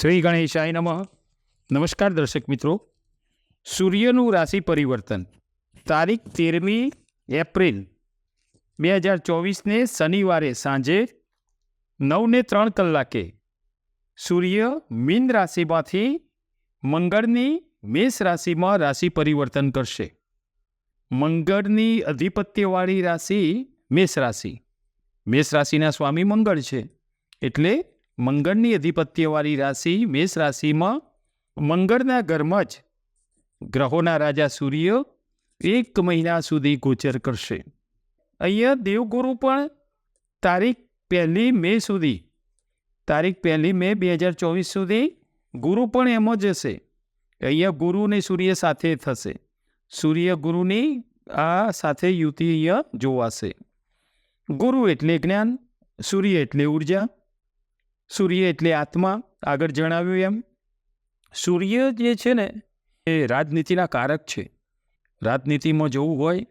શ્રી ગણેશાય નમઃ. નમસ્કાર દર્શક મિત્રો. સૂર્યનું રાશિ પરિવર્તન. તારીખ તેરમી એપ્રિલ બે હજાર ચોવીસને શનિવારે સાંજે નવને ત્રણ કલાકે સૂર્ય મીન રાશિમાંથી મંગળની મેષ રાશિમાં રાશિ પરિવર્તન કરશે. મંગળની અધિપત્યવાળી રાશિ મેષ રાશિ. મેષ રાશિના સ્વામી મંગળ છે. એટલે મંગળની અધિપત્યવાળી રાશિ મેષ રાશિમાં મંગળના ઘરમાં જ ગ્રહોના રાજા સૂર્ય એક મહિના સુધી ગોચર કરશે. અહીંયા દેવગુરુ પણ તારીખ પહેલી મે સુધી, તારીખ પહેલી મે બે હજાર ચોવીસ સુધી ગુરુ પણ એમ જ હશે. અહીંયા ગુરુ અને સૂર્ય સાથે થશે. સૂર્ય ગુરુની આ સાથે યુતિ અહીંયા જોવાશે. ગુરુ એટલે જ્ઞાન, સૂર્ય એટલે ઊર્જા સૂર્ય એટલે આત્મા, આગળ જણાવ્યું એમ. સૂર્ય જે છે ને, એ રાજનીતિના કારક છે. રાજનીતિમાં જવું હોય,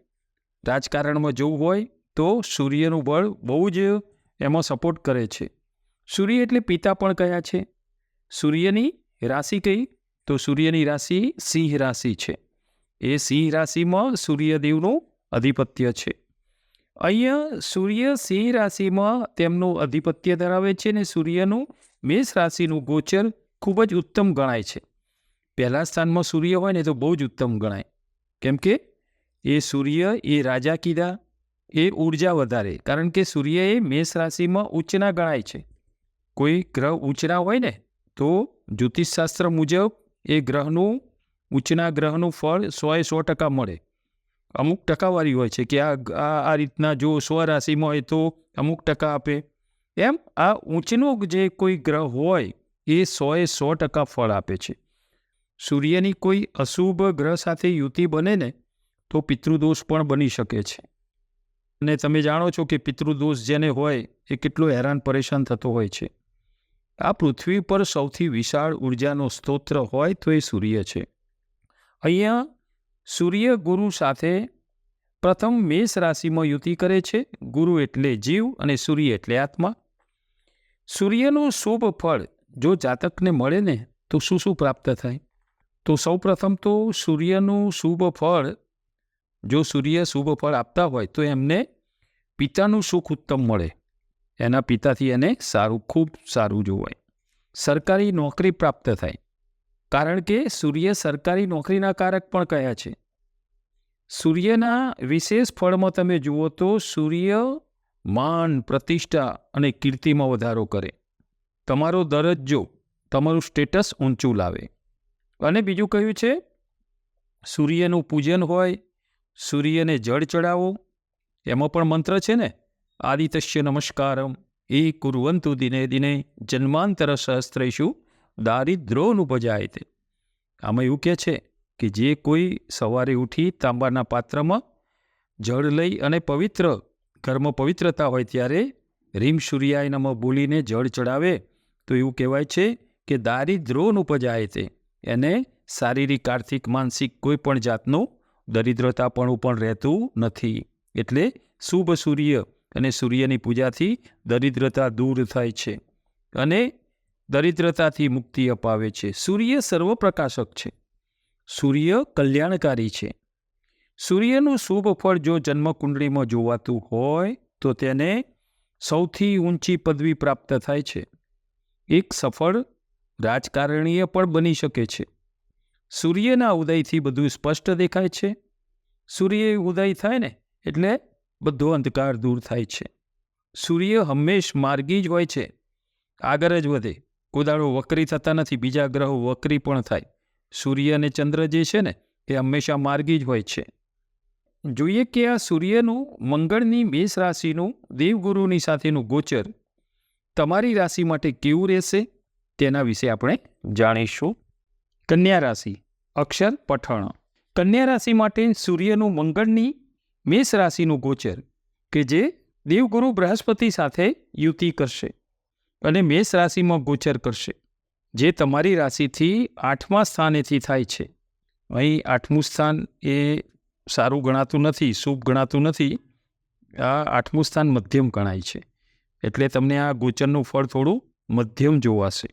રાજકારણમાં જવું હોય, તો સૂર્યનું બળ બહુ જ એમાં સપોર્ટ કરે છે. સૂર્ય એટલે પિતા પણ કયા છે? સૂર્યની રાશિ કઈ? તો સૂર્યની રાશિ સિંહ રાશિ છે. એ સિંહ રાશિમાં સૂર્યદેવનું અધિપત્ય છે. અહીંયા સૂર્ય સિંહ રાશિમાં તેમનું અધિપત્ય ધરાવે છે ને સૂર્યનું મેષ રાશિનું ગોચર ખૂબ જ ઉત્તમ ગણાય છે. પહેલા સ્થાનમાં સૂર્ય હોય ને તો બહુ જ ઉત્તમ ગણાય. કેમ કે એ સૂર્ય એ રાજા કીધા, એ ઊર્જા વધારે, કારણ કે સૂર્ય એ મેષ રાશિમાં ઉચ્ચના ગણાય છે. કોઈ ગ્રહ ઉચ્ચના હોય ને તો જ્યોતિષશાસ્ત્ર મુજબ એ ગ્રહનું, ઉચ્ચના ગ્રહનું ફળ સોએ સો ટકા મળે. અમુક ટકાવારી હોય છે કે આ આ રીતના જો સ્વરાશિમાં હોય તો અમુક ટકા આપે. એમ આ ઊંચનો જે કોઈ ગ્રહ હોય એ સોએ સો ટકા ફળ આપે છે. સૂર્યની કોઈ અશુભ ગ્રહ સાથે યુતિ બને ને તો પિતૃદોષ પણ બની શકે છે. અને તમે જાણો છો કે પિતૃદોષ જેને હોય એ કેટલો હેરાન પરેશાન થતો હોય છે. આ પૃથ્વી પર સૌથી વિશાળ ઉર્જાનો સ્તોત્ર હોય તો એ સૂર્ય છે. અહીંયા સૂર્ય ગુરુ સાથે પ્રથમ મેષ રાશિમાં યુતિ કરે છે. ગુરુ એટલે જીવ અને સૂર્ય એટલે આત્મા. સૂર્યનું શુભ ફળ જો જાતકને મળે ને, તો શું શું પ્રાપ્ત થાય? તો સૌ પ્રથમ તો સૂર્યનું શુભ ફળ, જો સૂર્ય શુભ ફળ આપતા હોય તો એમને પિતાનું સુખ ઉત્તમ મળે. એના પિતાથી એને સારું, ખૂબ સારું જોવાય. સરકારી નોકરી પ્રાપ્ત થાય. કારણ કે સૂર્ય સરકારી નોકરીના કારક પણ કયા છે? સૂર્યના વિશેષ ફળમાં તમે જુઓ તો સૂર્ય માન, પ્રતિષ્ઠા અને કીર્તિમાં વધારો કરે. તમારો દરજ્જો, તમારું સ્ટેટસ ઊંચું લાવે. અને બીજું કહ્યું છે, સૂર્યનું પૂજન હોય, સૂર્યને જળ ચડાવો. એમાં પણ મંત્ર છે ને, આદિત્ય નમસ્કારમ, એ કુર્વંતુ દિને દિને જન્માંતર સહસ્ત્રેષુ દારિદ્રોનુપજાય તે. આમાં એવું કહે છે કે જે કોઈ સવારે ઉઠી તાંબાના પાત્રમાં જળ લઈ અને પવિત્ર, ઘરમાં પવિત્રતા હોય ત્યારે રીમ સૂર્યાય બોલીને જળ ચડાવે, તો એવું કહેવાય છે કે દારિદ્રોનુપજાય તે. એને શારીરિક, આર્થિક, માનસિક કોઈ પણ જાતનું દરિદ્રતાપણું પણ રહેતું નથી. એટલે શુભ સૂર્ય અને સૂર્યની પૂજાથી દરિદ્રતા દૂર થાય છે. અને દરિદ્રતાથી મુક્તિ અપાવે છે. સૂર્ય સર્વપ્રકાશક છે. સૂર્ય કલ્યાણકારી છે. સૂર્યનું શુભ ફળ જો જન્મકુંડળીમાં જોવાતું હોય, તો તેને સૌથી ઊંચી પદવી પ્રાપ્ત થાય છે. એક સફળ રાજકારણીય પણ બની શકે છે. સૂર્યના ઉદયથી બધું સ્પષ્ટ દેખાય છે. સૂર્ય ઉદય થાય ને, એટલે બધો અંધકાર દૂર થાય છે. સૂર્ય હંમેશ માર્ગી જ હોય છે. આગળ જ વધે. કોદાળો વક્રી થતા નથી, બીજા ગ્રહો વક્રી પણ થાય. સૂર્ય અને ચંદ્ર જે છે ને, એ હંમેશા માર્ગી જ હોય છે. જોઈએ કે આ સૂર્યનું, મંગળની મેષ રાશિનું, દેવગુરુની સાથેનું ગોચર તમારી રાશિ માટે કેવું રહેશે? તેના વિશે આપણે જાણીશું. કન્યા રાશિ, અક્ષર પઠણ. કન્યા રાશિ માટે સૂર્યનું મંગળની મેષ રાશિનું ગોચર, કે જે દેવગુરુ બૃહસ્પતિ સાથે યુતિ કરશે. અને મેષ રાશિમાં ગોચર કરશે, જે તમારી રાશિથી આઠમા સ્થાનેથી થાય છે. અહીં આઠમું સ્થાન એ સારું ગણાતું નથી, શુભ ગણાતું નથી. આ આઠમું સ્થાન મધ્યમ ગણાય છે. એટલે તમને આ ગોચરનું ફળ થોડું મધ્યમ જોવાશે.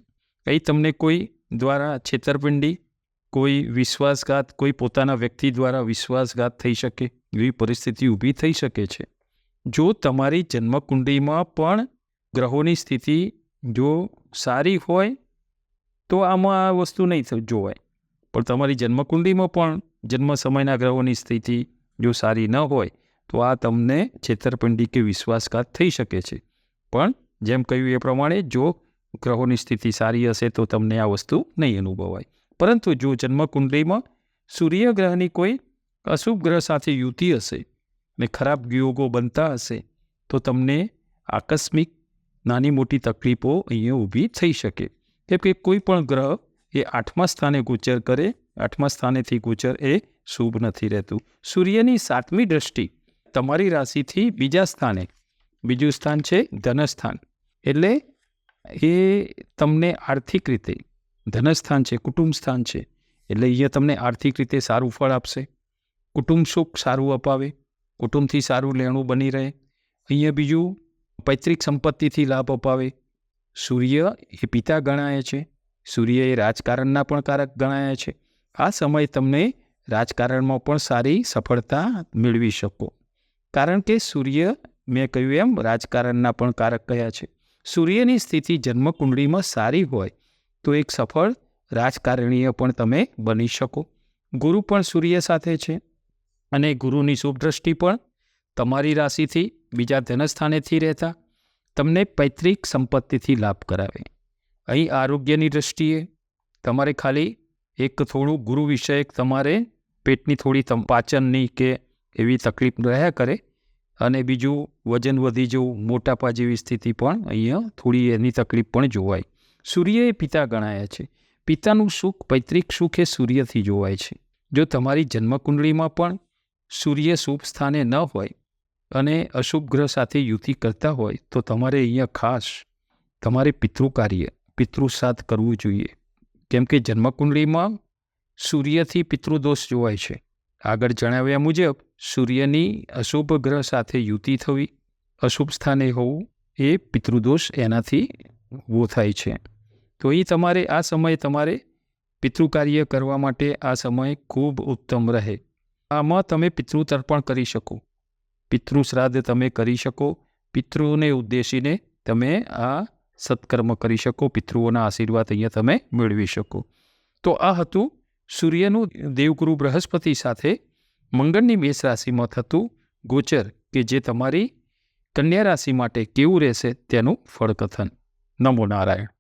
અહીં તમને કોઈ દ્વારા છેતરપિંડી, કોઈ વિશ્વાસઘાત, કોઈ પોતાના વ્યક્તિ દ્વારા વિશ્વાસઘાત થઈ શકે, એવી પરિસ્થિતિ ઊભી થઈ શકે છે. જો તમારી જન્મકુંડળીમાં પણ ગ્રહોની સ્થિતિ જો સારી હોય, તો આમાં આ વસ્તુ નહીં જોવાય. પણ તમારી જન્મકુંડીમાં પણ જન્મ સમયના ગ્રહોની સ્થિતિ જો સારી ન હોય, તો આ તમને છેતરપિંડી કે વિશ્વાસઘાત થઈ શકે છે. પણ જેમ કહ્યું એ પ્રમાણે જો ગ્રહોની સ્થિતિ સારી હશે, તો તમને આ વસ્તુ નહીં અનુભવાય. પરંતુ જો જન્મકુંડળીમાં સૂર્યગ્રહની કોઈ અશુભ ગ્રહ સાથે યુતિ હશે ને ખરાબ યોગો બનતા હશે, તો તમને આકસ્મિક નાની મોટી તકલીફો અહીંયા ઊભી થઈ શકે. કેમ કે કોઈ પણ ગ્રહ એ આઠમા સ્થાને ગોચર કરે, આઠમા સ્થાનેથી ગોચર એ શુભ નથી રહેતું. સૂર્યની સાતમી દ્રષ્ટિ તમારી રાશિથી બીજા સ્થાને. બીજું સ્થાન છે ધનસ્થાન. એટલે એ તમને આર્થિક રીતે, ધનસ્થાન છે, કુટુંબ સ્થાન છે, એટલે અહીંયા તમને આર્થિક રીતે સારું ફળ આપશે. કુટુંબ સુખ સારું અપાવે, કુટુંબથી સારું લેણું બની રહે. અહીંયા બીજું પૈતૃક સંપત્તિથી લાભ અપાવે. સૂર્ય એ પિતા ગણાય છે. સૂર્ય એ રાજકારણના પણ કારક ગણાય છે. આ સમય તમને રાજકારણમાં પણ સારી સફળતા મેળવી શકો. કારણ કે સૂર્ય, મેં કહ્યું એમ, રાજકારણના પણ કારક કયા છે. સૂર્યની સ્થિતિ જન્મકુંડળીમાં સારી હોય તો એક સફળ રાજકારણીય પણ તમે બની શકો. ગુરુ પણ સૂર્ય સાથે છે અને ગુરુની શુભ દ્રષ્ટિ પણ તમારી રાશિથી બીજા ધનસ્થાનેથી રહેતા, તમને પૈતૃક સંપત્તિથી લાભ કરાવે. અહીં આરોગ્યની દૃષ્ટિએ તમારે ખાલી એક થોડું ગુરુ વિષયક તમારે પેટની થોડી તમ, પાચનની કે એવી તકલીફ રહ્યા કરે અને બીજું વજન વધી જવું, મોટાપા જેવી સ્થિતિ પણ અહીંયા થોડી એની તકલીફ પણ જોવાય. સૂર્ય એ પિતા ગણાયા છે. પિતાનું સુખ પૈતૃક સુખ એ સૂર્યથી જોવાય છે. જો તમારી જન્મકુંડળીમાં પણ સૂર્ય શુભ સ્થાને ન હોય અને અશુભ ગ્રહ સાથે યુતિ કરતા હોય તો તમારે અહીંયા ખાસ તમારે પિતૃ કાર્ય પિતૃસાદ કરવું જોઈએ. કેમ કે જન્મકુંડળીમાં સૂર્યથી પિતૃદોષ જોવાય છે. આગળ જણાવ્યા મુજબ, સૂર્યની અશુભ ગ્રહ સાથે યુતિ થવી, અશુભ સ્થાને હોવું એ પિતૃદોષ એનાથી ઊભો થાય છે. તો એ તમારે આ સમયે તમારે પિતૃકાર્ય કરવા માટે આ સમય ખૂબ ઉત્તમ રહે. આમાં તમે પિતૃ તર્પણ કરી શકો. પિતૃ શ્રાદ્ધ તમે કરી શકો, પિતૃને ઉદ્દેશીને તમે આ સત્કર્મ કરી શકો, પિતૃઓના આશીર્વાદ અહીંયા તમે મેળવી શકો. તો આ હતું સૂર્યનું દેવગુરુ બૃહસ્પતિ સાથે મંગળની મેષ રાશિમાં થતું ગોચર કે જે તમારી કન્યા રાશિ માટે કેવું રહેશે તેનું ફળકથન. નમો નારાયણ.